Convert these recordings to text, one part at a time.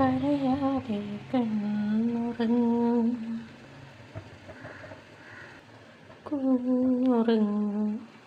കരയാതെ കണ്ണുറങ്ങും. കുഞ്ഞുറങ്ങും.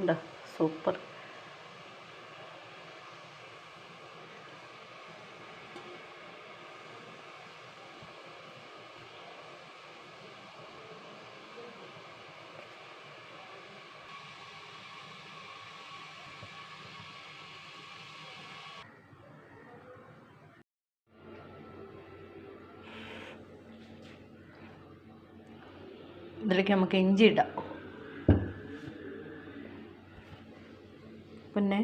ഉണ്ടോ? സൂപ്പർ. ഇതിലേക്ക് നമുക്ക് ഇഞ്ചി ഇടാം. പിന്നെ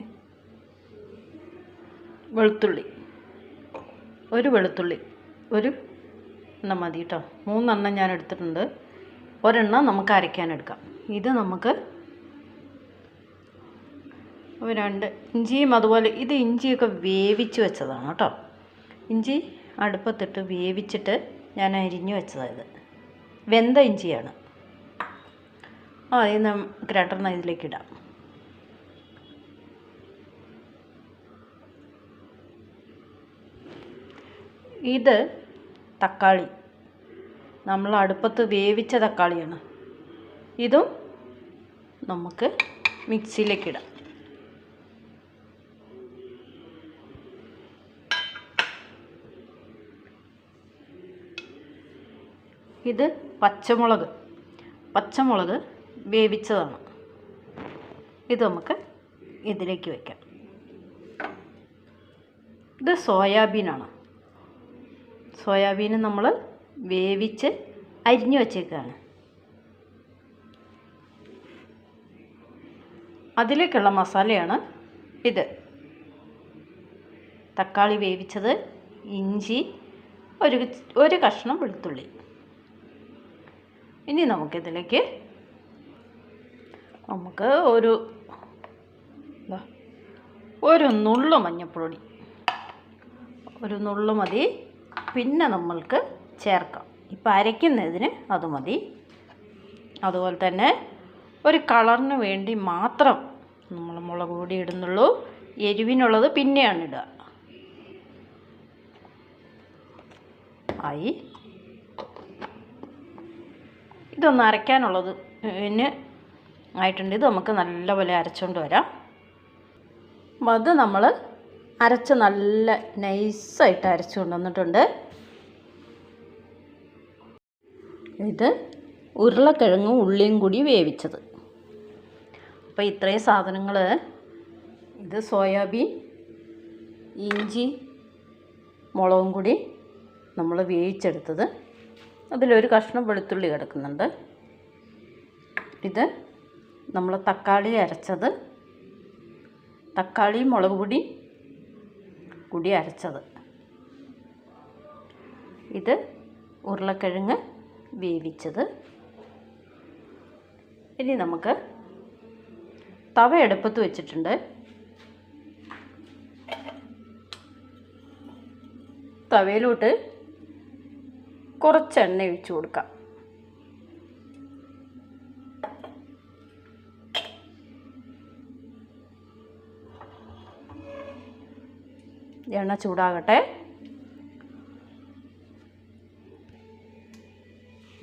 വെളുത്തുള്ളി. ഒരു വെളുത്തുള്ളി. ഒരു എണ്ണം മതി കേട്ടോ മൂന്നെണ്ണം ഞാൻ എടുത്തിട്ടുണ്ട്. ഒരെണ്ണം നമുക്ക് അരയ്ക്കാനെടുക്കാം ഇത് നമുക്ക് രണ്ട് ഇഞ്ചിയും അതുപോലെ ഇത് ഇഞ്ചിയൊക്കെ വേവിച്ച് വെച്ചതാണ് കേട്ടോ ഇഞ്ചി അടുപ്പത്തിട്ട് വേവിച്ചിട്ട് ഞാൻ അരിഞ്ഞു വെച്ചതായത് വെന്ത ഇഞ്ചിയാണ്. ആ ഇത് രണ്ടെണ്ണം ഇതിലേക്ക് ഇടാം. ഇത് തക്കാളി. നമ്മൾ അടുപ്പത്ത് വേവിച്ച തക്കാളിയാണ്. ഇതും നമുക്ക് മിക്സിയിലേക്കിടാം ഇത് പച്ചമുളക്. പച്ചമുളക് വേവിച്ചതാണ്. ഇത് നമുക്ക് ഇതിലേക്ക് വയ്ക്കാം ഇത് സോയാബീനാണ്. സോയാബീൻ നമ്മൾ വേവിച്ച് അരിഞ്ഞു വച്ചേക്കാണ്. അതിലേക്കുള്ള മസാലയാണ് ഇത്. തക്കാളി വേവിച്ചത് ഇഞ്ചി ഒരു ഒരു കഷ്ണം വെളുത്തുള്ളി. ഇനി നമുക്കിതിലേക്ക് നമുക്ക് ഒരു ഒരു നുള്ളു മഞ്ഞൾപ്പൊടി ഒരു നുള്ളു മതി. പിന്നെ നമ്മൾക്ക് ചേർക്കാം. ഇപ്പം അരയ്ക്കുന്നതിന് അത് മതി. അതുപോലെ തന്നെ ഒരു കളറിന് വേണ്ടി മാത്രം നമ്മൾ മുളക് പൊടി ഇടുന്നുള്ളൂ. എരിവിനുള്ളത് പിന്നെയാണ് ഇടുക. ആയി. ഇതൊന്ന് അരയ്ക്കാനുള്ളത് ആയിട്ടുണ്ട്. ഇത് നമുക്ക് നല്ലപോലെ അരച്ചുകൊണ്ട് വരാം. അത് നമ്മൾ അരച്ച് നല്ല നൈസായിട്ട് അരച്ചു കൊണ്ടുവന്നിട്ടുണ്ട്. ഇത് ഉരുളക്കിഴങ്ങും ഉള്ളിയും കൂടി വേവിച്ചത്. അപ്പോൾ ഇത്രയും സാധനങ്ങൾ ഇത് സോയാബീൻ ഇഞ്ചി മുളകും കൂടി നമ്മൾ വേവിച്ചെടുത്തത്. അതിലൊരു കഷ്ണം വെളുത്തുള്ളി കിടക്കുന്നുണ്ട്. ഇത് നമ്മൾ തക്കാളി അരച്ചത്. തക്കാളി മുളക് പൊടി കൂടി അരച്ചത്. ഇത് ഉരുളക്കിഴങ്ങ് വേവിച്ചത്. ഇനി നമുക്ക് തവ അടുപ്പത്ത് വെച്ചിട്ടുണ്ട്. തവയിലോട്ട് കുറച്ച് എണ്ണ ഒഴിച്ചു കൊടുക്കാം. എണ്ണ ചൂടാകട്ടെ.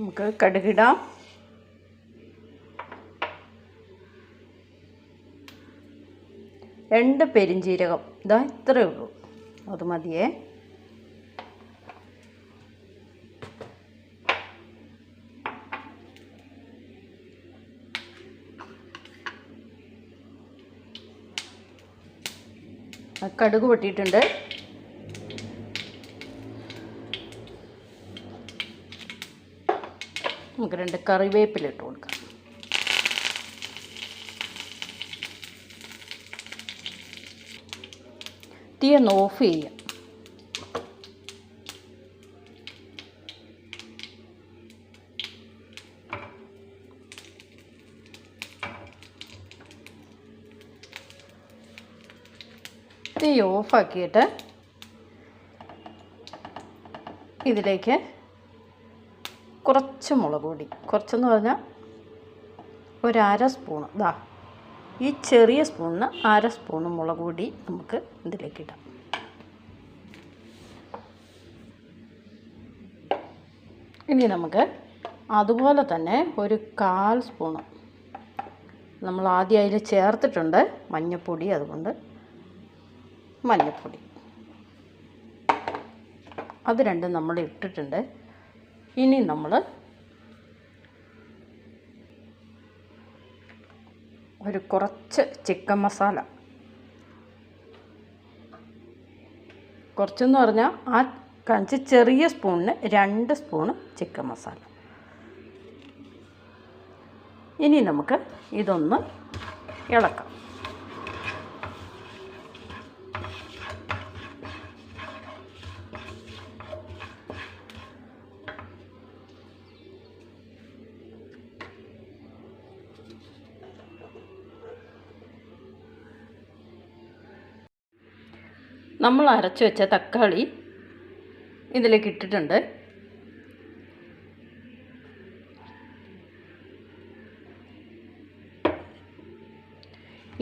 നമുക്ക് കടുകിടാം. രണ്ട് പെരിഞ്ചീരകം. ഇതാ ഇത്രയേ ഉള്ളൂ. അത് മതിയേ. കടുക് പൊട്ടിയിട്ടുണ്ട്. നമുക്ക് രണ്ട് കറിവേപ്പില ഇട്ട് കൊടുക്കാം. തീ ഒന്ന് ഓഫ് ചെയ്യാം. തീ ഓഫാക്കിയിട്ട് ഇതിലേക്ക് കുറച്ച് മുളക് പൊടി. കുറച്ചെന്ന് പറഞ്ഞാൽ ഒരര സ്പൂൺ ദാ ഈ ചെറിയ സ്പൂണിന് അര സ്പൂണ് മുളക് പൊടി നമുക്ക് ഇതിലേക്ക് ഇടാം. ഇനി നമുക്ക് അതുപോലെ തന്നെ ഒരു കാൽ സ്പൂണ്. നമ്മൾ ആദ്യം അതിൽ ചേർത്തിട്ടുണ്ട് മഞ്ഞൾപ്പൊടി അതുകൊണ്ട് മഞ്ഞൾപ്പൊടി അത് രണ്ടും നമ്മൾ ഇട്ടിട്ടുണ്ട്. ഇനി നമ്മൾ ഒരു കുറച്ച് ചിക്കൻ മസാല. കുറച്ചെന്ന് പറഞ്ഞാൽ ആ കാണിച്ച ചെറിയ സ്പൂണിന് രണ്ട് സ്പൂണ് ചിക്കൻ മസാല. ഇനി നമുക്ക് ഇതൊന്ന് ഇളക്കാം. നമ്മൾ അരച്ച് വെച്ച തക്കാളി ഇതിലേക്ക് ഇട്ടിട്ടുണ്ട്.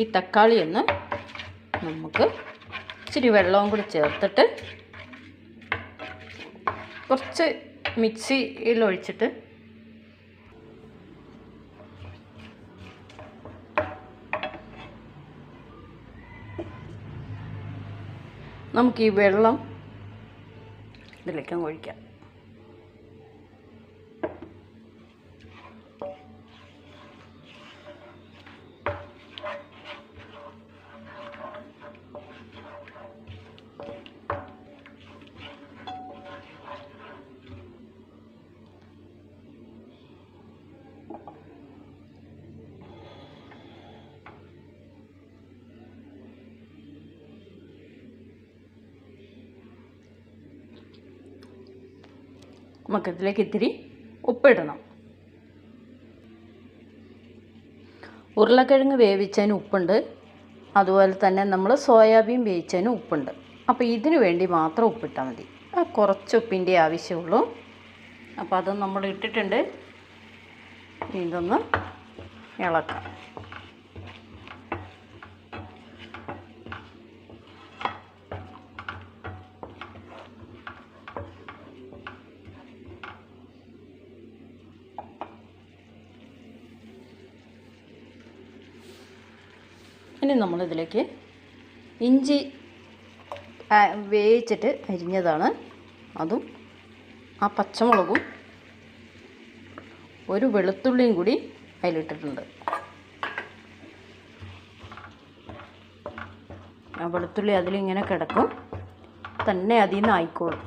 ഈ തക്കാളി ഒന്ന് നമുക്ക് ഇച്ചിരി വെള്ളവും കൂടി ചേർത്തിട്ട് കുറച്ച് മിക്സിയിൽ ഒഴിച്ചിട്ട് നമുക്ക് ഈ വെള്ളം ഇതിലേക്ക് ഒഴിക്കാം. നമുക്കിതിലേക്ക് ഇത്തിരി ഉപ്പിടണം. ഉരുളക്കിഴങ്ങ് വേവിച്ചതിന് ഉപ്പുണ്ട്. അതുപോലെ തന്നെ നമ്മൾ സോയാബീൻ വേവിച്ചതിന് ഉപ്പുണ്ട്. അപ്പോൾ ഇതിന് വേണ്ടി മാത്രം ഉപ്പിട്ടാൽ മതി. കുറച്ച് ഉപ്പിന്റെ ആവശ്യമുള്ളൂ. അപ്പോൾ അത് നമ്മൾ ഇട്ടിട്ടുണ്ട്. ഇതൊന്ന് ഇളക്കാം. ഇനി നമ്മളിതിലേക്ക് ഇഞ്ചി വേവിച്ചിട്ട് അരിഞ്ഞതാണ്. അതും ആ പച്ചമുളകും ഒരു വെളുത്തുള്ളിയും കൂടി അതിലിട്ടിട്ടുണ്ട്. ആ വെളുത്തുള്ളി അതിലിങ്ങനെ കിടക്കും. തന്നെ അതിൽ നിന്ന് ആയിക്കോളും.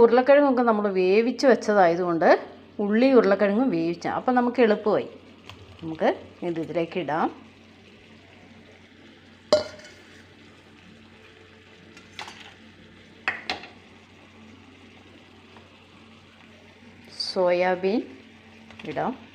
ഉരുളക്കിഴങ്ങൊക്കെ നമ്മൾ വേവിച്ച് വെച്ചതായതുകൊണ്ട് ഉള്ളി ഉരുളക്കിഴങ്ങും വേവിച്ച. അപ്പം നമുക്ക് എളുപ്പമായി. നമുക്ക് ഇത് ഇതിലേക്ക് ഇടാം. സോയാബീൻ ഇടാം.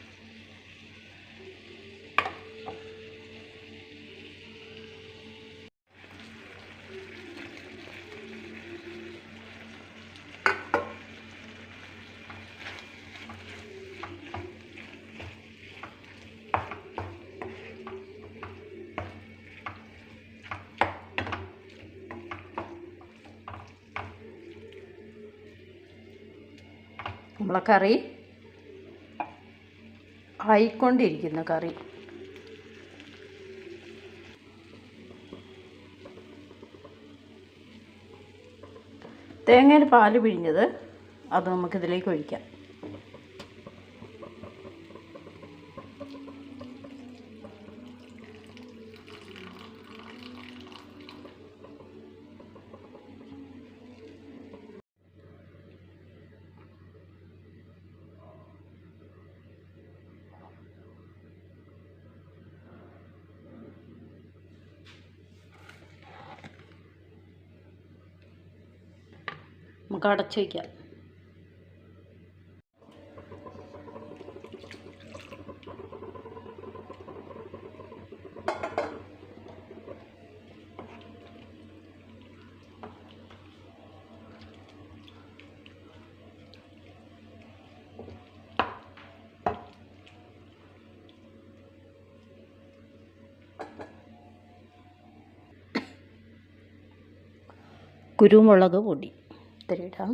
നമ്മളെ കറി ആയിക്കൊണ്ടിരിക്കുന്ന കറി. തേങ്ങയിൽ പാൽ പിഴിഞ്ഞത് അത് നമുക്കിതിലേക്ക് ഒഴിക്കാം. നമുക്ക് അടച്ചു വയ്ക്കാം കുരുമുളക് പൊടി. ഇത്തിരി ഇടാം